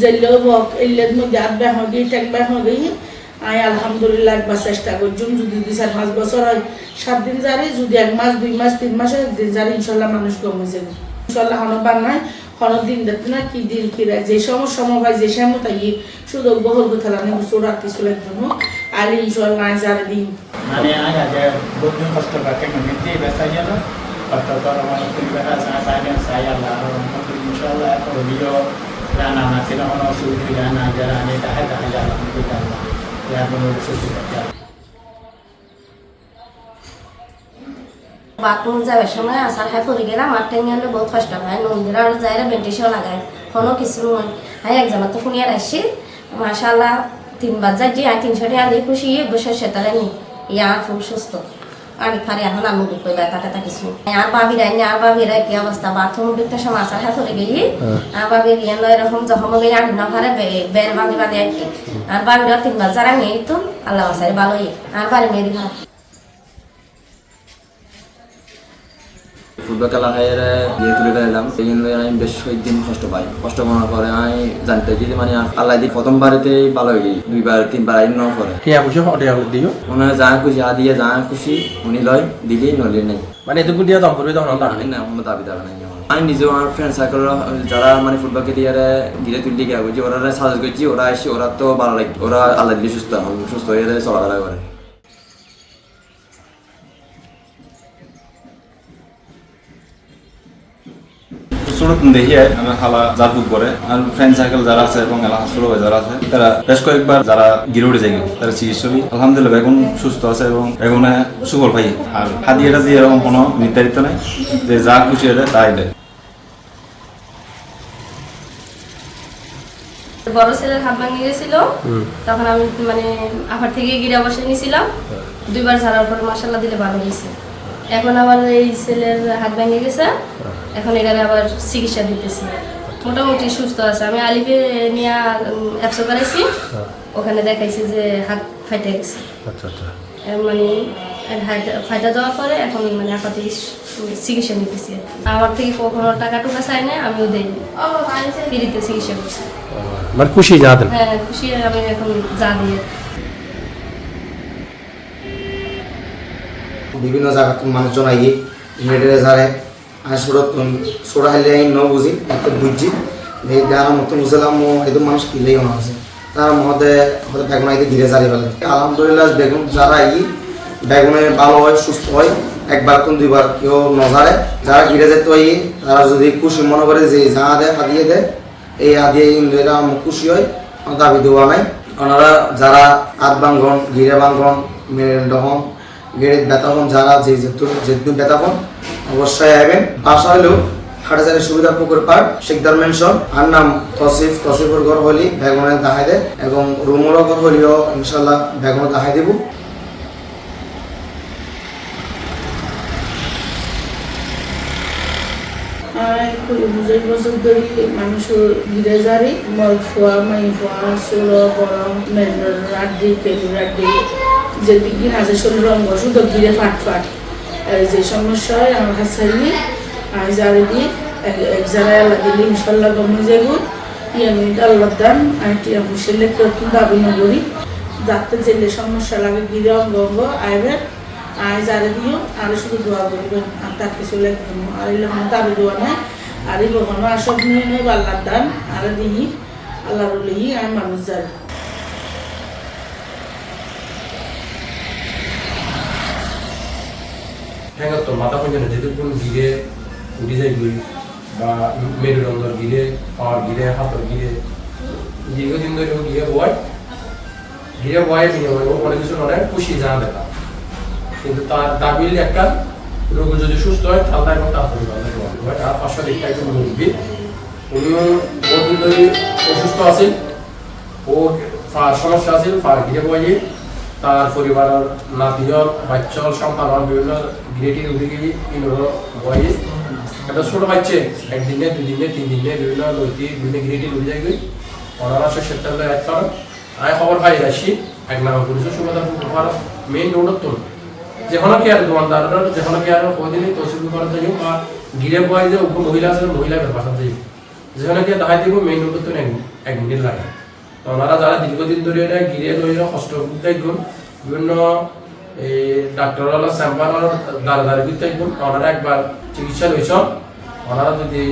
জেলেও বক এলের মধ্যে আট ব্যাহ গিয়ে টেক গিয়ে আলহামদুলিল্লাহ একবার চেষ্টা করছুম, যদি দুই চার পাঁচ বছর হয়, সাত দিন যারে, যদি এক মাস, দুই মাস, তিন মাস একদিন যারে ইনশাল্লাহ মানুষ কমে যাবে ইনশাল্লাহ হনবার নাই হন দিন দেখতে না, কি দিন কি রায়, যে সময় সময় হয়, যে সময় তাই শুধু কথা আমি বুঝতে রাখতেছিল একদম আলি ইনশাল্লাহ যারে দিন। মানে মানে ইনশাআল্লাহ বাথরুম যাবার সময় আসার খাই পড়ে গেলাম আর টাইম গেলে বহুত কষ্ট হয়। নন্দীরা আর যাইরা বেন্টিসও লাগায় কোনো কিছু নয় হাই একজাম তো শুনিয়ে আসছি মাশাল্লাহ তিনবার যাই যে আই তিনশো টাকা দিয়ে খুশি বসে সেতালে নি। ইয়া, ফুল সুস্থ। আর ফারে এখন আমি কইলা ব্যথা তা কিছু আর বাবিরা নি আর বাবিরা কি অবস্থা? বাথরুম ঢুকতে সময় আসার খাই পড়ে গেলি। আর বাবি ইয়ে নয় এরকম যখন গেলে আর না পারে বের বাঁধি বাদে আর বাবি তিনবার যারা মেয়ে তো আল্লাহ ভালোই। আর বাড়ি মেয়ে খারাপ ফুটবল খেলা খাইয়ে দিয়ে তুলে দিলাম সেই জন্য আমি বেশ কয়েকদিন কষ্ট পাই। কষ্ট করার পরে আমি জানতে যে মানে আল্লাহ দিয়ে প্রথম বাড়িতেই ভালো হয়ে গেই দুইবার তিনবার আইন নেওয়ার পরে। পয়সা হটিয়া দিও। মনে হয় যা খুশি আ দিয়ে যা খুশি উনি লয় দিলেই নলে নেই। মানে এটুকু দিয়া দম করবে তখন আমি না কোনো দাবি দাবি নাই আমি নিজেও আমার ফ্রেন্ড সার্কেল যারা মানে ফুটবল গিয়ে গিরে তুলতে গিয়ে ওরা সাজেস্ট করছি ওরা এসে ওরা তো ভালো লাগে ওরা আল্লাহ দিলে সুস্থ সুস্থ হয়ে চলাফেরা করে। ছোট দেখি আমার খালা জারপুর করে আর ফ্রেন্ড সার্কেল যারা আছে এবং এলাকা ভাই যারা আছে তারা বেশ কয়েকবার যারা গিরে উঠে যায় তারা চিকিৎসা আলহামদুলিল্লাহ বেগুন সুস্থ আছে এবং বেগুনে সুফল পাই আর হাদিয়াটা যে এরকম কোনো নির্ধারিত নাই যে যা খুশি হয়ে যায় তাই দেয় বড় ছেলের হাত ভাঙে গেছিল তখন আমি মানে আফার থেকে গিরা বসে নিয়েছিলাম দুইবার ঝাড়ার পর মাসাল্লাহ দিলে ভালো হয়েছে। এখন আবার এই ছেলের হাত ভেঙে গেছে এখন এখানে আবার চিকিৎসা দিতেছি। মোটামুটি সুস্থ আছে। আমি আলিপে নিয়ে অ্যাপসো করাইছি ওখানে দেখাইছি যে হাত ফাইটে গেছে। আচ্ছা আচ্ছা। মানে ফাইটা যাওয়ার পরে এখন মানে আপাতত চিকিৎসা নিতেছি আমার থেকে কখনো টাকা টুকা চাই না আমিও দেই ফ্রিতে চিকিৎসা করছি। মানে খুশি জানাতেন হ্যাঁ খুশি আমি এখন যা দিয়ে বিভিন্ন জায়গাত মানুষজন আইয়ে মেডেলে যারে ছোট হাইলে আই ন বুঝি, এত বুঝছি। এই দেওয়ার মতো বুঝলাম, ও একদম মানুষ কিলেই মনে আছে তার মধ্যে হয়তো বেগুন আইতে ধীরে জারি ফেলে। আলহামদুলিল্লাহ বেগুন যারা আই বেগুনে ভালো হয়, সুস্থ হয়, একবার কোন দুইবার কেউ নজারে। যারা গিরে যেত আই তারা যদি খুশি মনে করে যে যা দেয় হাদিয়ে দেয় এই আদিয়ে ইন্দ্রেরা খুশি হয় দাবি দেওয়া নাই। ওনারা যারা আট বাঙ্গন গিরে বাঙ্গন মেরুদহন গেড়ে বেতাবন যারা যে যেহেতু বেতাবন অবশ্যই আইবেন। বাসা হলেও হাটাজারি সুবিধা পুকুর পার শেখদার মেনশন আর নাম তসিফ তসিফের ঘর হলি বেগুনে দেখাই দেয় এবং রুমরও ঘর হলিও ইনশাল্লাহ বেগুনে দেখাই দেবো। আর কুড়ি বছর বছর ধরে মানুষ ঘিরে যারে মল ফোয়া মাই ফোয়া ষোলো গরম মেরুর রাড্ডি পেলু রাড্ডি। যে দিকে আছে শরীর রঙ শুধু ঘিরে ফাট ফাট। যে সমস্যা হয়, আমার হাসাইনি আমি যারে দিয়ে এক জায়গায় লাগিলে ইনশাল্লাহ গমে যাব আমি আল্লাহ দান আমি টিয়া বসেলে কেউ দাবি নগরী যাতে জেলে সমস্যা লাগে, গিরে অঙ্গ অঙ্গ আইবে। আয় যারে দিও আর শুধু দোয়া করবেন। আর তার কিছু লাগবে না। আর এলে কোনো দাবি দোয়া নাই। আর এই কখনো আর সব নিয়ে নেই আল্লাহর দান। আর দিই আল্লাহ বলেই আমি মানুষ যাবে হ্যাঁ মাথা পর্যন্ত যেহেতু কোন গিরে যায় গুই বা মেরুদণ্ডর গিরে পাওয়ার গিরে হাতের গিরে দীর্ঘদিন ধরে ও গিরে বয় গিরে বয় বিনিময় ও অনেক কিছু অনেক খুশি জানা দেখা কিন্তু তার দাবিল একটা, রোগ যদি সুস্থ হয়, তাহলে এবং তার পরিবার আর পাঁচশো দিকটা একটু মুরব্বী উনিও বহুদিন ধরে অসুস্থ আছেন, ও সমস্যা আছে, ফার গিরে বয়ে তার পরিবারের নাতিহল বাচ্চল সন্তান বিভিন্ন গ্রেটি উদিকে ইনোর বয়ে একটা ছোট বাচ্চে, একদিনে দুই দিনে তিন দিনে বিভিন্ন নদী বিভিন্ন গ্রেটি উঠে যায় গই অনারাশো সেপ্টেম্বর এক কারণ আমি খবর পাই আসি এক নাম পুলিশ সুবিধা মেইন রোডত তোল যেখানে কি আর দোকানদারের যেখানে কি আর কদিনই তহসিল করা যাই, বা গিরে বয় যে উপ মহিলা আছে, মহিলা ব্যাপার যাই। যেখানে কি দেখা দিব মেইন রোডত তো এক মিনিট লাগে। তো ওনারা যারা দীর্ঘদিন ধরে এটা গিরে লইলে কষ্ট থাকবেন বিভিন্ন, এই ডাক্তার হলো স্যাম্পাল হলো দাঁড়া দাঁড়িয়ে থাকবেন ওনারা একবার চিকিৎসা লইছ ওনারা যদি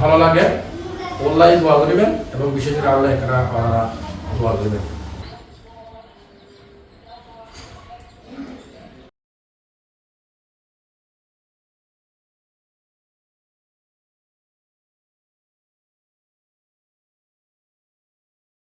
ভালো লাগে অনলাইন দোয়া করিবেন এবং বিশেষ করে এখানে ওনারা দোয়া করিবেন